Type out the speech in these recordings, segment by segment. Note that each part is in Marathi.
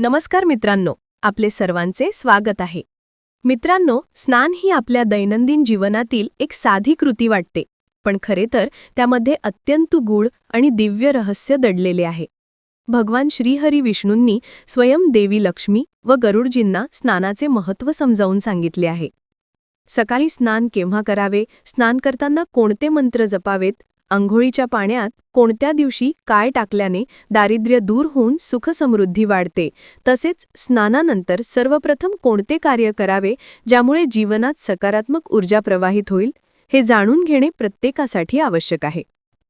नमस्कार मित्रांनो आपले सर्वांचे स्वागत आहे. मित्रांनो स्नान ही आपल्या दैनंदिन जीवनातील एक साधी कृती वाटते पण खरे तर त्यामध्ये अत्यंत गूढ आणि दिव्य रहस्य दडलेले आहे. भगवान श्रीहरी विष्णूंनी स्वयं देवी लक्ष्मी व गरुडजींना स्नानाचे महत्त्व समजावून सांगितले आहे. सकाळी स्नान केव्हा करावे स्नान करताना कोणते मंत्र जपावेत अंघोळीच्या पाण्यात कोणत्या दिवशी काय टाकल्याने दारिद्र्य दूर होऊन सुखसमृद्धी वाढते? तसेच स्नानानंतर सर्वप्रथम कोणते कार्य करावे ज्यामुळे जीवनात सकारात्मक ऊर्जा प्रवाहित होईल? हे जाणून घेणे प्रत्येकासाठी आवश्यक आहे.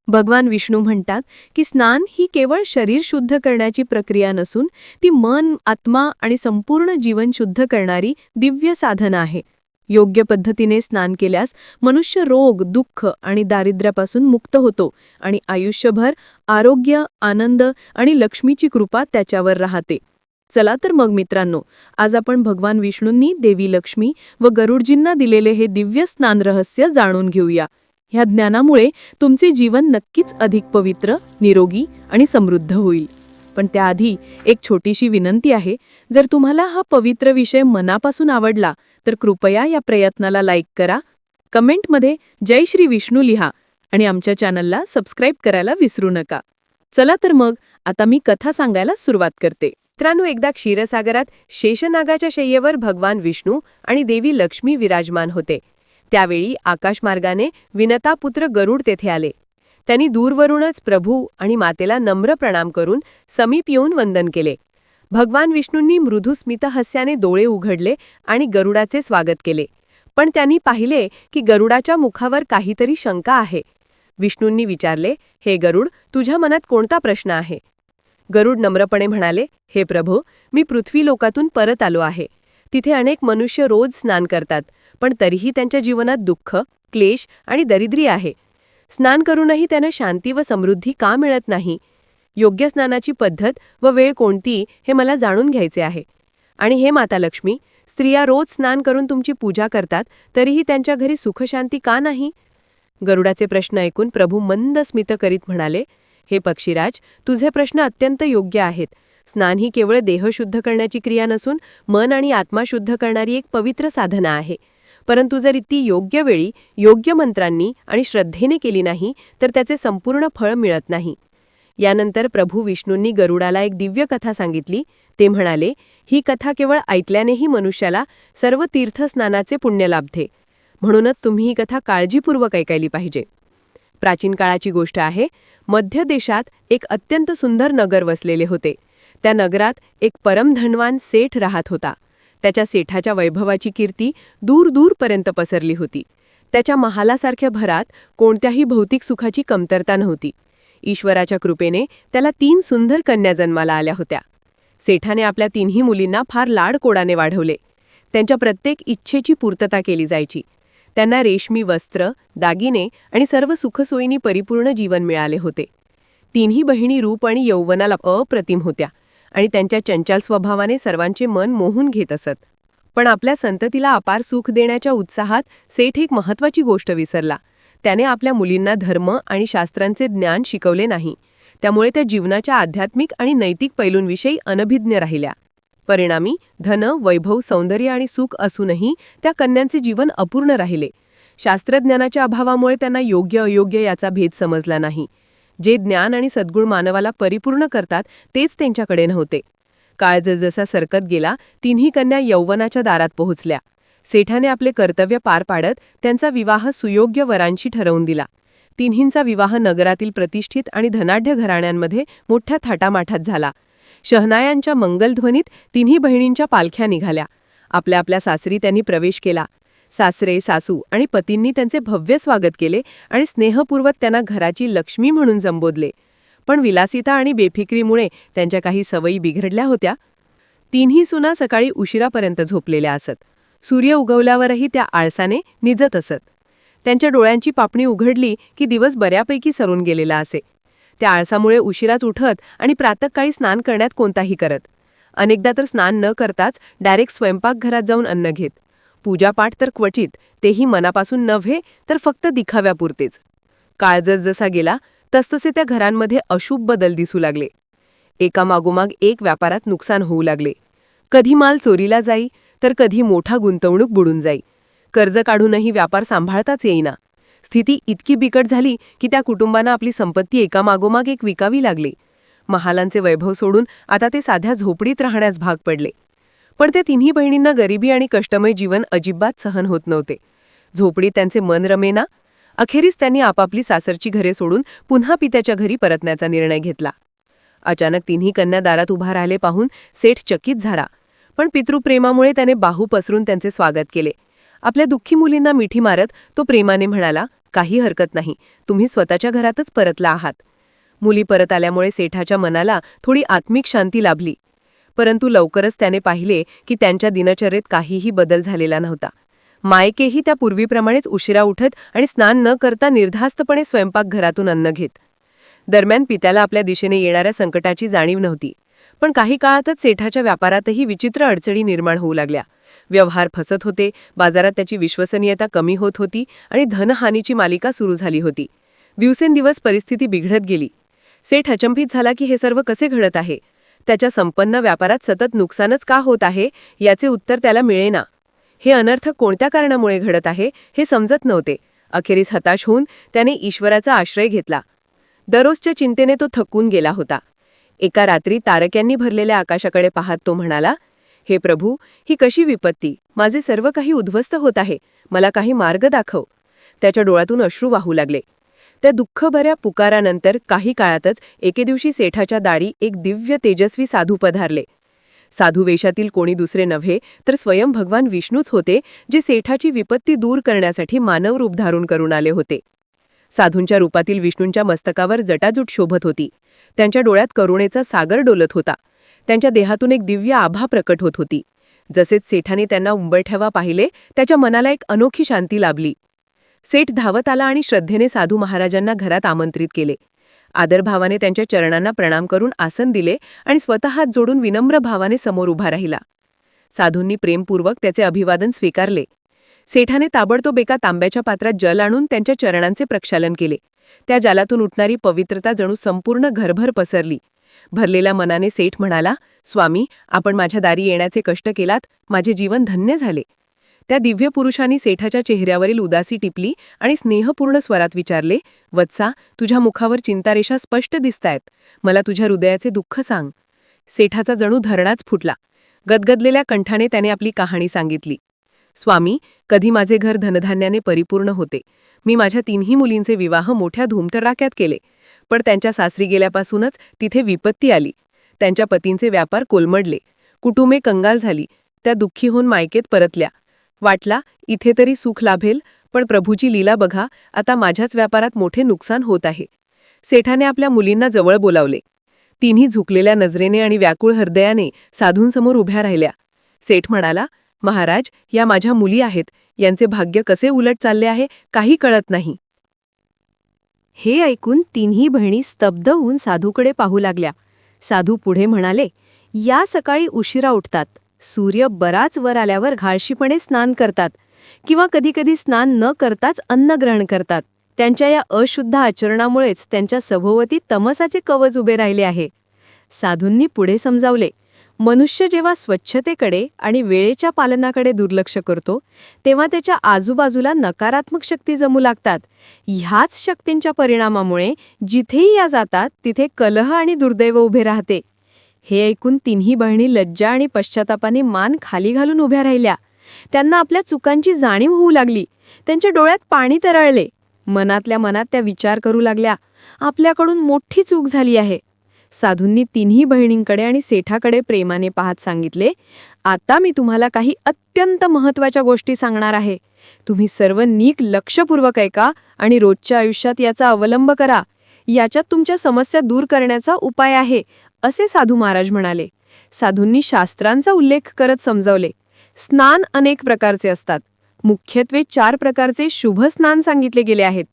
भगवान विष्णू म्हणतात की स्नान ही केवळ शरीर शुद्ध करण्याची प्रक्रिया नसून ती मन आत्मा आणि संपूर्ण जीवन शुद्ध करणारी दिव्य साधना आहे. योग्य पद्धतीने स्नान केल्यास मनुष्य रोग दुःख आणि दारिद्र्यापासून मुक्त होतो आणि आयुष्यभर आरोग्य आनंद आणि लक्ष्मीची कृपा त्याच्यावर राहते. चला तर मग मित्रांनो आज आपण भगवान विष्णूंनी देवी लक्ष्मी व गरुडजींना दिलेले हे दिव्य स्नान रहस्य जाणून घेऊया. ह्या ज्ञानामुळे तुमचे जीवन नक्कीच अधिक पवित्र निरोगी आणि समृद्ध होईल. पण त्याआधी एक छोटीशी विनंती आहे जर तुम्हाला हा पवित्र विषय मनापासून आवडला तर कृपया या प्रयत्नाला लाईक करा कमेंटमध्ये जय श्री विष्णू लिहा आणि आमच्या चॅनलला सबस्क्राईब करायला विसरू नका. चला तर मग आता मी कथा सांगायला सुरुवात करते. मित्रांनो एकदा क्षीरसागरात शेषनागाच्या शय्येवर भगवान विष्णू आणि देवी लक्ष्मी विराजमान होते. त्यावेळी आकाशमार्गाने विनतापुत्र गरुड तेथे आले. त्यांनी दूरवरूनच प्रभू आणि मातेला नम्र प्रणाम करून समीप येऊन वंदन केले. भगवान विष्णूंनी मृदू स्मितहस्याने डोळे उघडले आणि गरुडाचे स्वागत केले. पण त्यांनी पाहिले की गरुडाच्या मुखावर काहीतरी शंका आहे. विष्णूंनी विचारले हे गरुड तुझ्या मनात कोणता प्रश्न आहे? गरुड नम्रपणे म्हणाले हे प्रभो मी पृथ्वी लोकातून परत आलो आहे. तिथे अनेक मनुष्य रोज स्नान करतात पण तरीही त्यांच्या जीवनात दुःख क्लेश आणि दरिद्री आहे. स्नान करूनही त्यांना शांती व समृद्धी का मिळत नाही? योग्य स्नानाची पद्धत व वेळ कोणती हे मला जाणून घ्यायचे आहे. आणि हे माता लक्ष्मी स्त्रिया रोज स्नान करून तुमची पूजा करतात तरीही त्यांच्या घरी सुखशांती का नाही? गरुडाचे प्रश्न ऐकून प्रभू मंद स्मित करीत म्हणाले हे पक्षीराज तुझे प्रश्न अत्यंत योग्य आहेत. स्नान ही केवळ देह शुद्ध करण्याची क्रिया नसून मन आणि आत्मा शुद्ध करणारी एक पवित्र साधना आहे. परंतु जर ती योग्य वेळी योग्य मंत्रांनी आणि श्रद्धेने केली नाही तर त्याचे संपूर्ण फळ मिळत नाही. यानंतर प्रभू विष्णूंनी गरुडाला एक दिव्य कथा सांगितली. ते म्हणाले ही कथा केवळ ऐकल्यानेही मनुष्याला सर्व तीर्थस्नानाचे पुण्य लाभते. म्हणूनच तुम्ही ही कथा काळजीपूर्वक ऐकायली पाहिजे. प्राचीन काळाची गोष्ट आहे मध्य देशात एक अत्यंत सुंदर नगर वसलेले होते. त्या नगरात एक परमधनवान सेठ राहत होता. त्याच्या सेठाच्या वैभवाची कीर्ती दूर दूरपर्यंत पसरली होती. त्याच्या महालासारख्या भरात कोणत्याही भौतिक सुखाची कमतरता नव्हती. ईश्वराच्या कृपेने त्याला तीन सुंदर कन्या जन्माला आल्या होत्या. सेठाने आपल्या तिन्ही मुलींना फार लाडकोडाने वाढवले. त्यांच्या प्रत्येक इच्छेची पूर्तता केली जायची. त्यांना रेशमी वस्त्र दागिने आणि सर्व सुखसोयींनी परिपूर्ण जीवन मिळाले होते. तिन्ही बहिणी रूप आणि यौवनाला अप्रतिम होत्या. आणि त्यांच्या चंचल स्वभावाने सर्वांचे मन मोहून घेत असत. पण आपल्या संततीला अपार सुख देण्याच्या उत्साहात सेठ एक महत्वाची गोष्ट विसरला. त्याने आपल्या मुलींना धर्म आणि शास्त्रांचे ज्ञान शिकवले नाही. त्यामुळे त्या जीवनाच्या आध्यात्मिक आणि नैतिक पैलूंविषयी अनभिज्ञ राहिल्या. परिणामी धन वैभव सौंदर्य आणि सुख असूनही त्या कन्यांचे जीवन अपूर्ण राहिले. शास्त्रज्ञानाच्या अभावामुळे त्यांना योग्य अयोग्य याचा भेद समजला नाही. जे ज्ञान आणि सद्गुण मानवाला परिपूर्ण करतात तेच त्यांच्याकडे नव्हते. काळ जसजसा सरकत गेला तिन्ही कन्या यौवनाच्या दारात पोहोचल्या. सेठाने आपले कर्तव्य पार पाडत त्यांचा विवाह सुयोग्य वरांशी ठरवून दिला. तिन्हींचा विवाह नगरातील प्रतिष्ठित आणि धनाढ्य घराण्यांमध्ये मोठ्या थाटामाठात झाला. शहनायांच्या मंगलध्वनीत तिन्ही बहिणींच्या पालख्या निघाल्या. आपल्या आपल्या सासरी त्यांनी प्रवेश केला. सासरे सासू आणि पतींनी त्यांचे भव्य स्वागत केले आणि स्नेहपूर्वक त्यांना घराची लक्ष्मी म्हणून संबोधले. पण विलासिता आणि बेफिक्रीमुळे त्यांच्या काही सवयी बिघडल्या होत्या. तिन्ही सुना सकाळी उशिरापर्यंत झोपलेल्या असत. सूर्य उगवल्यावरही त्या आळसाने निजत असत. त्यांच्या डोळ्यांची पापणी उघडली की दिवस बऱ्यापैकी सरून गेलेला असे. त्या आळसामुळे उशिराच उठत आणि प्रातकाळी स्नान करण्यात कोणताही करत. अनेकदा तर स्नान न करताच डायरेक्ट स्वयंपाकघरात जाऊन अन्न घेत. पूजापाठ तर क्वचित तेही मनापासून नव्हे तर फक्त दिखाव्यापुरतेच. काळ जसा गेला तसतसे त्या घरांमध्ये अशुभ बदल दिसू लागले. एकामागोमाग एक व्यापारात नुकसान होऊ लागले. कधी माल चोरीला जाई तर कधी मोठा गुंतवणूक बुडून जाई. कर्ज काढूनही व्यापार सांभाळताच येईना. स्थिती इतकी बिकट झाली की त्या कुटुंबांना आपली संपत्ती एकामागोमाग एक विकावी लागली. महालांचे वैभव सोडून आता ते साध्या झोपडीत राहण्यास भाग पडले. पण त्या तिन्ही बहिणींना गरिबी आणि कष्टमय जीवन अजिबात सहन होत नव्हते. झोपडीत त्यांचे मन रमेना. अखेरीस त्यांनी आपापली सासरची घरे सोडून पुन्हा पित्याच्या घरी परतण्याचा निर्णय घेतला. अचानक तिन्ही कन्या दारात उभा राहिले पाहून सेठ चकित झाला. पण पितृप्रेमामुळे त्याने बाहू पसरून त्यांचे स्वागत केले. आपल्या दुःखी मुलींना मिठी मारत तो प्रेमाने म्हणाला काही हरकत नाही. तुम्ही स्वतःच्या घरातच परतला आहात. मुली परत आल्यामुळे सेठाच्या मनाला थोडी आत्मिक शांती लाभली. परंतु लवकरच त्याने पाहिले की त्यांच्या दिनचर्येत काहीही बदल झालेला नव्हता. मायकेही त्या पूर्वीप्रमाणेच उशिरा उठत आणि स्नान न करता निर्धास्तपणे स्वयंपाकघरातून अन्न घेत. दरम्यान पित्याला आपल्या दिशेने येणाऱ्या संकटाची जाणीव नव्हती. पण काही काळातच सेठाच्या व्यापारातही विचित्र अडचणी निर्माण होऊ लागल्या. व्यवहार फसत होते बाजारात त्याची विश्वसनीयता कमी होत होती आणि धनहानीची मालिका सुरू झाली होती. दिवसेंदिवस परिस्थिती बिघडत गेली. सेठ अचंबित झाला की हे सर्व कसे घडत आहे? त्याच्या संपन्न व्यापारात सतत नुकसानच का होत आहे याचे उत्तर त्याला मिळेना. हे अनर्थ कोणत्या कारणामुळे घडत आहे हे समजत नव्हते. अखेरीस हताश होऊन त्याने ईश्वराचा आश्रय घेतला. दररोजच्या चिंतेने तो थकून गेला होता. एका रात्री तारक्यांनी भरलेल्या आकाशाकडे पाहत तो म्हणाला हे प्रभू ही कशी विपत्ती? माझे सर्व काही उद्ध्वस्त होत आहे. मला काही मार्ग दाखव. त्याच्या डोळ्यातून अश्रू वाहू लागले. त्या दुःखभऱ्या पुकारानंतर काही काळातच एके दिवशी सेठाच्या दारी एक दिव्य तेजस्वी साधू पधारले. साधू वेशातील कोणी दुसरे नव्हे तर स्वयं भगवान विष्णूच होते जे सेठाची विपत्ती दूर करण्यासाठी मानव रूप धारून करून आले होते. साधूंच्या रूपातील विष्णूंच्या मस्तकावर जटाजूट शोभत होती. त्यांच्या डोळ्यात करुणेचा सागर डोलत होता. त्यांच्या देहातून एक दिव्य आभा प्रकट होत होती. जसेच सेठाने त्यांना उंबरठ्यावा पाहिले त्याच्या मनाला एक अनोखी शांती लाभली. सेठ धावत आला आणि श्रद्धेने साधू महाराजांना घरात आमंत्रित केले. आदरभावाने त्यांच्या चरणांना प्रणाम करून आसन दिले आणि स्वतः हात जोडून विनम्र भावाने समोर उभा राहिला. साधूंनी प्रेमपूर्वक त्याचे अभिवादन स्वीकारले. सेठाने ताबडतोब एका तांब्याच्या पात्रात जल आणून त्यांच्या चरणांचे प्रक्षालन केले. त्या जालातून उठणारी पवित्रता जणू संपूर्ण घरभर पसरली. भरलेल्या मनाने सेठ म्हणाला स्वामी आपण माझ्या दारी येण्याचे कष्ट केलात माझे जीवन धन्य झाले. त्या दिव्य पुरुषांनी सेठाच्या चेहऱ्यावरील उदासी टिपली आणि स्नेहपूर्ण स्वरात विचारले वत्सा तुझ्या मुखावर चिंतारेषा स्पष्ट दिसतायत. मला तुझ्या हृदयाचे दुःख सांग. सेठाचा जणू धरणाच फुटला. गदगदलेल्या कंठाने त्याने आपली कहाणी सांगितली. स्वामी कधी माझे घर धनधान्याने परिपूर्ण होते. मी माझ्या तिन्ही मुलींचे विवाह मोठ्या धूमतडाक्यात केले. पण त्यांच्या सासरी गेल्यापासूनच तिथे विपत्ती आली. त्यांच्या पतींचे व्यापार कोलमडले. कुटुंबे कंगाल झाली. त्या दुःखी होऊन मायकेत परतल्या. वाटला इथे तरी सुख लाभेल पण प्रभूची लीला बघा आता माझ्याच व्यापारात मोठे नुकसान होत आहे. सेठाने आपल्या मुलींना जवळ बोलावले. तिन्ही झुकलेल्या नजरेने आणि व्याकुळ हृदयाने साधूंसमोर उभ्या राहिल्या. सेठ म्हणाला महाराज या माझ्या मुली आहेत. यांचे भाग्य कसे उलट चालले आहे काही कळत नाही. हे ऐकून तिन्ही बहिणी स्तब्ध होऊन साधूकडे पाहू लागल्या. साधू पुढे म्हणाले या सकाळी उशिरा उठतात. सूर्य बराच वर आल्यावर घाळशीपणे स्नान करतात किंवा कधीकधी स्नान न करताच अन्न ग्रहण करतात. त्यांच्या या अशुद्ध आचरणामुळेच त्यांच्या सभोवती तमसाचे कवच उभे राहिले आहे. साधूंनी पुढे समजावले मनुष्य जेव्हा स्वच्छतेकडे आणि वेळेच्या पालनाकडे दुर्लक्ष करतो तेव्हा त्याच्या आजूबाजूला नकारात्मक शक्ती जमू लागतात. ह्याच शक्तींच्या परिणामामुळे जिथेही या जातात तिथे कलह आणि दुर्दैव उभे राहते. हे ऐकून तिन्ही बहिणी लज्जा आणि पश्चातापाने मान खाली घालून उभ्या राहिल्या. त्यांना आपल्या चुकांची जाणीव होऊ लागली. त्यांच्या डोळ्यात पाणी तरळले. मनातल्या मनात त्या विचार करू लागल्या. आपल्याकडून मोठी चूक झाली आहे. साधूंनी तिन्ही बहिणींकडे आणि सेठाकडे प्रेमाने पाहत सांगितले आता मी तुम्हाला काही अत्यंत महत्त्वाच्या गोष्टी सांगणार आहे. तुम्ही सर्व नीक लक्षपूर्वक ऐका आणि रोजच्या आयुष्यात याचा अवलंब करा. याच्यात तुमच्या समस्या दूर करण्याचा उपाय आहे. असे साधू महाराज म्हणाले. साधूंनी शास्त्रांचा उल्लेख करत समजावले. स्नान अनेक प्रकारचे असतात. मुख्यत्वे चार प्रकारचे शुभ स्नान सांगितले गेले आहेत.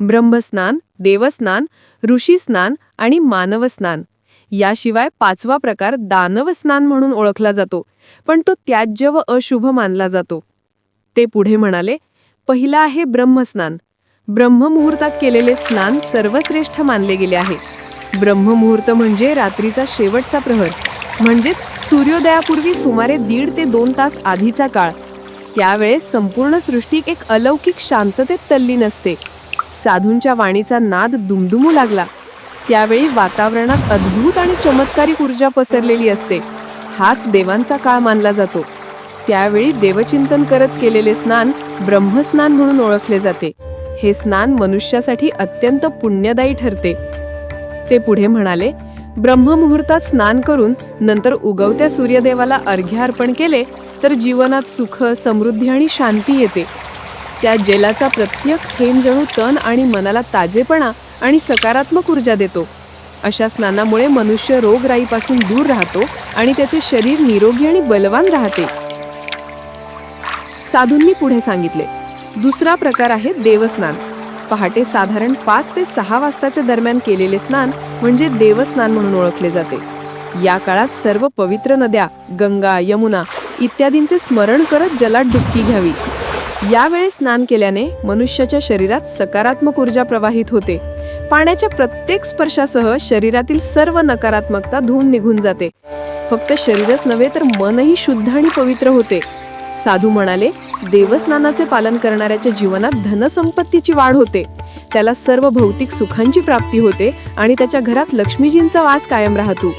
ब्रह्मस्नान देवस्नान ऋषीस्नान आणि मानवस्नान. याशिवाय पाचवा प्रकार दानवस्नान म्हणून ओळखला जातो पण तो त्याज्य व अशुभ मानला जातो. ते पुढे म्हणाले पहिला आहे ब्रह्मस्नान. ब्रह्ममुहूर्तात केलेले स्नान सर्वश्रेष्ठ मानले गेले आहे. ब्रह्ममुहूर्त म्हणजे रात्रीचा शेवटचा प्रहर. म्हणजेच सूर्योदयापूर्वी सुमारे दीड ते दोन तास आधीचा काळ. त्यावेळेस संपूर्ण सृष्टी एक अलौकिक शांततेत तल्लीन असते साधूंच्या वाणीचा नाद दुमदुमू लागला. त्यावेळी वातावरणात अद्भुत आणि चमत्कारिक ऊर्जा पसरलेली असते. हाच देवांचा काळ मानला जातो. त्यावेळी देवचिंतन करत केलेले स्नान ब्रह्मस्नान म्हणून ओळखले जाते. हे स्नान मनुष्यासाठी अत्यंत पुण्यदायी ठरते. ते पुढे म्हणाले ब्रह्ममुहूर्तात स्नान करून नंतर उगवत्या सूर्यदेवाला अर्घ्य अर्पण केले तर जीवनात सुख समृद्धी आणि शांती येते. त्या जलाचा प्रत्येक थेंब जणू तन आणि मनाला ताजेपणा आणि सकारात्मक ऊर्जा देतो. अशा स्नानामुळे मनुष्य रोगराईपासून दूर राहतो आणि त्याचे शरीर निरोगी आणि बलवान राहते. साधूंनी पुढे सांगितले दुसरा प्रकार आहे देवस्नान पहाटे साधारण पाच ते सहा वाजताच्या दरम्यान केलेले स्नान म्हणजे देवस्नान म्हणून ओळखले जाते. या काळात सर्व पवित्र नद्या गंगा यमुना इत्यादींचे स्मरण करत जलात डुबकी घ्यावी. यावेळी स्नान केल्याने मनुष्याच्या शरीरात सकारात्मक ऊर्जा प्रवाहित होते. पाण्याच्या प्रत्येक स्पर्शासह शरीरातील सर्व नकारात्मकता धुवून निघून जाते. फक्त शरीरच नव्हे तर मनही शुद्ध आणि पवित्र होते. साधू म्हणाले देवस्नानाचे पालन करणाऱ्याच्या जीवनात धनसंपत्तीची वाढ होते. त्याला सर्व भौतिक सुखांची प्राप्ती होते आणि त्याच्या घरात लक्ष्मीजींचा वास कायम राहतो.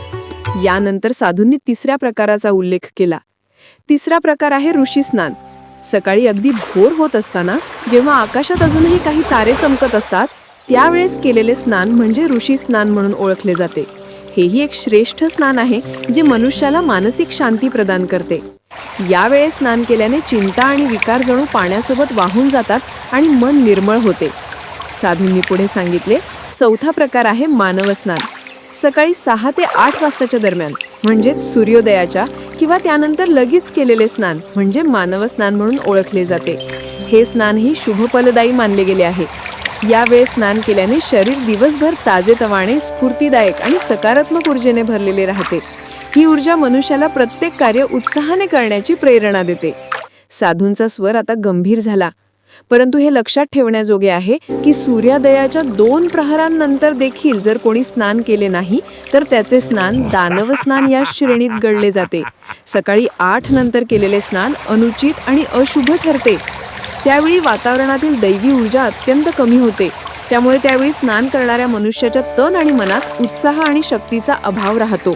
यानंतर साधूंनी तिसऱ्या प्रकाराचा उल्लेख केला. तिसरा प्रकार आहे ऋषी स्नान. सकाळी अगदी भोर होत असताना जेव्हा आकाशात अजूनही काही तारे चमकत असतात त्यावेळेस केलेले स्नान म्हणजे ऋषी स्नान म्हणून ओळखले जाते. हेही एक श्रेष्ठ स्नान आहे जे मनुष्याला मानसिक शांती प्रदान करते. यावेळेस स्नान केल्याने चिंता आणि विकार जणू पाण्यासोबत वाहून जातात आणि मन निर्मळ होते. साधूंनी पुढे सांगितले चौथा प्रकार आहे मानव स्नान. सकाळी सहा ते आठ वाजताच्या दरम्यान म्हणजेच सूर्योदयाच्या किंवा त्यानंतर लगेच केलेले स्नान म्हणजे मानव स्नान म्हणून ओळखले जाते. हे स्नान ही शुभफलदायी मानले गेले आहे. यावेळेस स्नान केल्याने शरीर दिवसभर ताजेतवाने स्फूर्तीदायक आणि सकारात्मक ऊर्जेने भरलेले राहते. ही ऊर्जा मनुष्याला प्रत्येक कार्य उत्साहाने करण्याची प्रेरणा देते. साधूंचा स्वर आता गंभीर झाला. परंतु हे लक्षात ठेवण्याजोगे आहे की सूर्योदयाच्या दोन प्रहरांनंतर देखील जर कोणी स्नान केले नाही तर त्याचे स्नान दानव स्नान या श्रेणीत गणले जाते. सकाळी आठ नंतर केलेले स्नान अनुचित आणि अशुभ ठरते. त्यावेळी वातावरणातील दैवी ऊर्जा अत्यंत कमी होते. त्यामुळे त्यावेळी स्नान करणाऱ्या मनुष्याच्या तन आणि मनात उत्साह आणि शक्तीचा अभाव राहतो.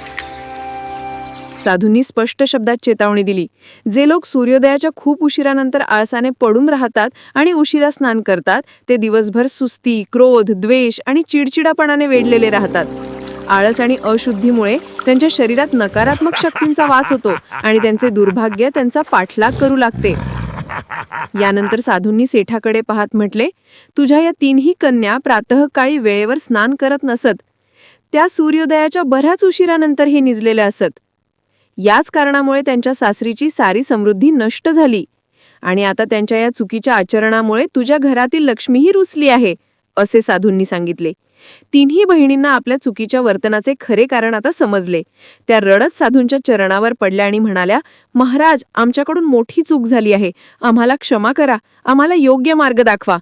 साधूंनी स्पष्ट शब्दात चेतावणी दिली. जे लोक सूर्योदयाच्या खूप उशिरानंतर आळसाने पडून राहतात आणि उशिरा स्नान करतात ते दिवसभर सुस्ती क्रोध द्वेष आणि चिडचिडापणाने वेढलेले राहतात. आळस आणि अशुद्धीमुळे त्यांच्या शरीरात नकारात्मक शक्तींचा वास होतो आणि त्यांचे दुर्भाग्य त्यांचा पाठलाग करू लागते. यानंतर साधूंनी सेठाकडे पाहत म्हटले तुझ्या या तीनही कन्या प्रातःकाळी वेळेवर स्नान करत नसत. त्या सूर्योदयाच्या बऱ्याच उशिरानंतर हे निजलेल्या असत. याच कारणामुळे त्यांच्या सासरीची सारी समृद्धी नष्ट झाली. आणि आता त्यांच्या या चुकीच्या आचरणामुळे तुझ्या घरातील लक्ष्मीही रुसली आहे असे साधूंनी सांगितले. तिन्ही बहिणींना आपल्या चुकीच्या वर्तनाचे खरे कारण आता समजले. त्या रडत साधूंच्या चरणावर पडल्या आणि म्हणाल्या महाराज आमच्याकडून मोठी चूक झाली आहे. आम्हाला क्षमा करा. आम्हाला योग्य मार्ग दाखवा.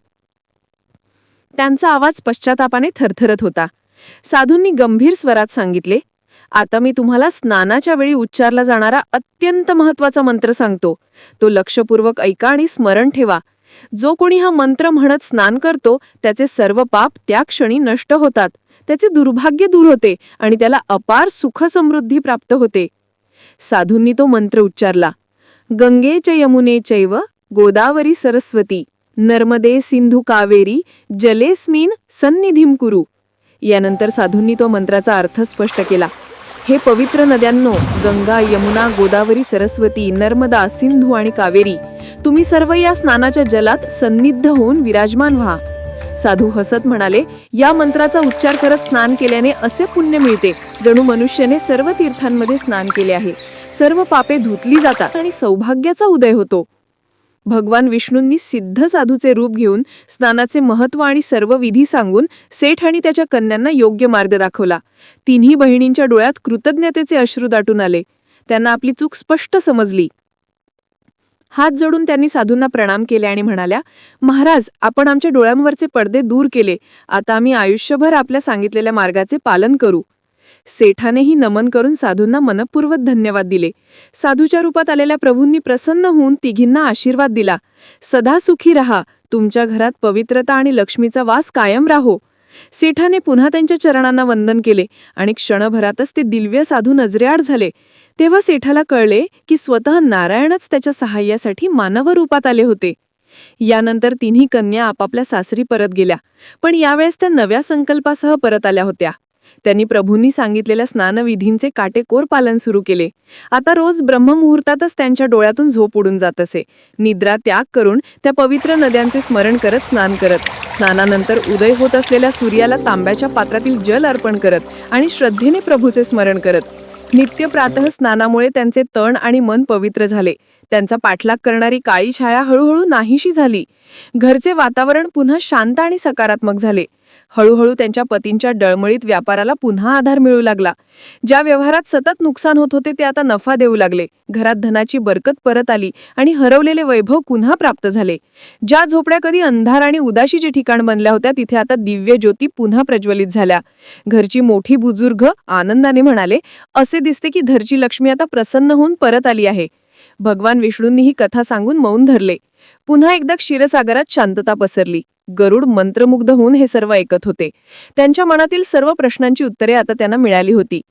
त्यांचा आवाज पश्चातापाने थरथरत होता. साधूंनी गंभीर स्वरात सांगितले आता मी तुम्हाला स्नानाच्या वेळी उच्चारला जाणारा अत्यंत महत्त्वाचा मंत्र सांगतो. तो लक्षपूर्वक ऐका आणि स्मरण ठेवा. जो कोणी हा मंत्र म्हणत स्नान करतो त्याचे सर्व पाप त्या क्षणी नष्ट होतात. त्याचे दुर्भाग्य दूर होते आणि त्याला अपार सुख समृद्धी प्राप्त होते. साधूंनी तो मंत्र उच्चारला गंगे च यमुने चैव गोदावरी सरस्वती नर्मदे सिंधू कावेरी जलेस्मिन सन्निधीम कुरु. यानंतर साधूंनी तो मंत्राचा अर्थ स्पष्ट केला हे पवित्र नद्यांनो गंगा यमुना गोदावरी सरस्वती नर्मदा सिंधू आणि कावेरी तुम्ही सर्व या स्नानाच्या जलात सन्निध होऊन विराजमान व्हा. साधू हसत म्हणाले या मंत्राचा उच्चार करत स्नान केल्याने असे पुण्य मिळते. जणू मनुष्याने सर्व तीर्थांमध्ये स्नान केले आहे. सर्व पापे धुतली जातात आणि सौभाग्याचा उदय होतो. भगवान विष्णूंनी सिद्ध साधूचे रूप घेऊन स्नानाचे महत्त्व आणि सर्व विधी सांगून सेठ आणि त्याच्या कन्यांना योग्य मार्ग दाखवला. तिन्ही बहिणींच्या डोळ्यात कृतज्ञतेचे अश्रू दाटून आले. त्यांना आपली चूक स्पष्ट समजली. हात जोडून त्यांनी साधूंना प्रणाम केले आणि म्हणाल्या महाराज आपण आमच्या डोळ्यांवरचे पडदे दूर केले. आता आम्ही आयुष्यभर आपल्या सांगितलेल्या मार्गाचे पालन करू. सेठानेही नमन करून साधूंना मनपूर्वक धन्यवाद दिले. साधूच्या रूपात आलेल्या प्रभूंनी प्रसन्न होऊन तिघींना आशीर्वाद दिला. सदा सुखी रहा. तुमच्या घरात पवित्रता आणि लक्ष्मीचा वास कायम राहो. सेठाने पुन्हा त्यांच्या चरणांना वंदन केले आणि क्षणभरातच ते दिव्य साधू नजरेआड झाले. तेव्हा सेठाला कळले की स्वतः नारायणच त्याच्या सहाय्यासाठी मानव रूपात आले होते. यानंतर तिन्ही कन्या आपापल्या सासरी परत गेल्या पण यावेळेस त्या नव्या संकल्पासह परत आल्या होत्या. त्यांनी प्रभूंनी सांगितलेल्या स्नानविधींचे काटेकोर पालन सुरू केले. आता रोज ब्रह्ममुहूर्तातच त्यांच्या डोळ्यातून झोप उडून जात असे. निद्रा त्याग करून त्या पवित्र नद्यांचे स्मरण करत स्नान करत. स्नानानंतर उदय होत असलेल्या सूर्याला तांब्याच्या पात्रातील जल अर्पण करत आणि श्रद्धेने प्रभूचे स्मरण करत. नित्य प्रातः स्नानामुळे त्यांचे तण आणि मन पवित्र झाले. त्यांचा पाठलाग करणारी काळी छाया हळूहळू नाहीशी झाली. घरचे वातावरण पुन्हा शांत आणि सकारात्मक झाले. हळूहळू त्यांच्या पतींच्या डळमळीत व्यापाराला पुन्हा आधार मिळू लागला. ज्या व्यवहारात सतत नुकसान होत होते ते आता नफा देऊ लागले. घरात धनाची बरकत परत आली आणि हरवलेले वैभव पुन्हा प्राप्त झाले. ज्या झोपड्या कधी अंधार आणि उदाशीचे ठिकाण बनल्या होत्या तिथे आता दिव्य ज्योती पुन्हा प्रज्वलित झाल्या. घरची मोठी बुजुर्ग आनंदाने म्हणाले असे दिसते की घरची लक्ष्मी आता प्रसन्न होऊन परत आली आहे. भगवान विष्णूंनी ही कथा सांगून मौन धरले. पुन्हा एकदा क्षीरसागरात शांतता पसरली. गरुड मंत्रमुग्ध होऊन हे सर्व ऐकत होते. त्यांच्या मनातील सर्व प्रश्नांची उत्तरे आता त्यांना मिळाली होती.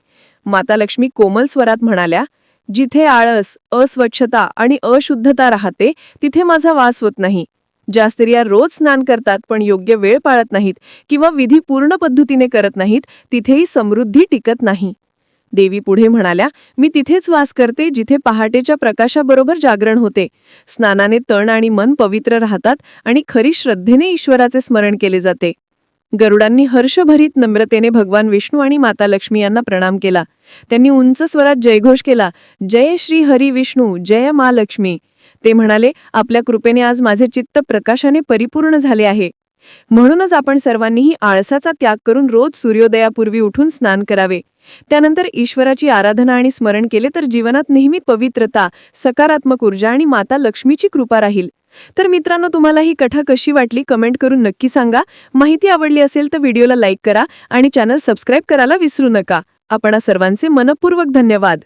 माता लक्ष्मी कोमल स्वरात म्हणाल्या जिथे आळस अस्वच्छता आणि अशुद्धता राहते तिथे माझा वास होत नाही. ज्या स्त्रिया रोज स्नान करतात पण योग्य वेळ पाळत नाहीत किंवा विधी पूर्ण पद्धतीने करत नाहीत तिथेही समृद्धी टिकत नाही. देवी पुढे म्हणाल्या मी तिथेच वास करते जिथे पहाटेच्या प्रकाशाबरोबर जागरण होते. स्नानाने तण आणि मन पवित्र राहतात आणि खरी श्रद्धेने ईश्वराचे स्मरण केले जाते. गरुडांनी हर्षभरीत नम्रतेने भगवान विष्णू आणि माता लक्ष्मी यांना प्रणाम केला. त्यांनी उंच स्वरात जयघोष केला जय श्री हरी विष्णू जय मा लक्ष्मी. ते म्हणाले आपल्या कृपेने आज माझे चित्त प्रकाशाने परिपूर्ण झाले आहे. म्हणूनच आपण सर्वांनीही आळसाचा त्याग करून रोज सूर्योदयापूर्वी उठून स्नान करावे. त्यानंतर ईश्वराची आराधना आणि स्मरण केले तर जीवनात नेहमी पवित्रता सकारात्मक ऊर्जा आणि माता लक्ष्मीची कृपा राहील. तर मित्रांनो तुम्हाला ही कथा कशी वाटली कमेंट करून नक्की सांगा. माहिती आवडली असेल तर व्हिडिओला लाईक करा आणि चॅनल सबस्क्राईब करायला विसरू नका. आपणा सर्वांचे मनपूर्वक धन्यवाद.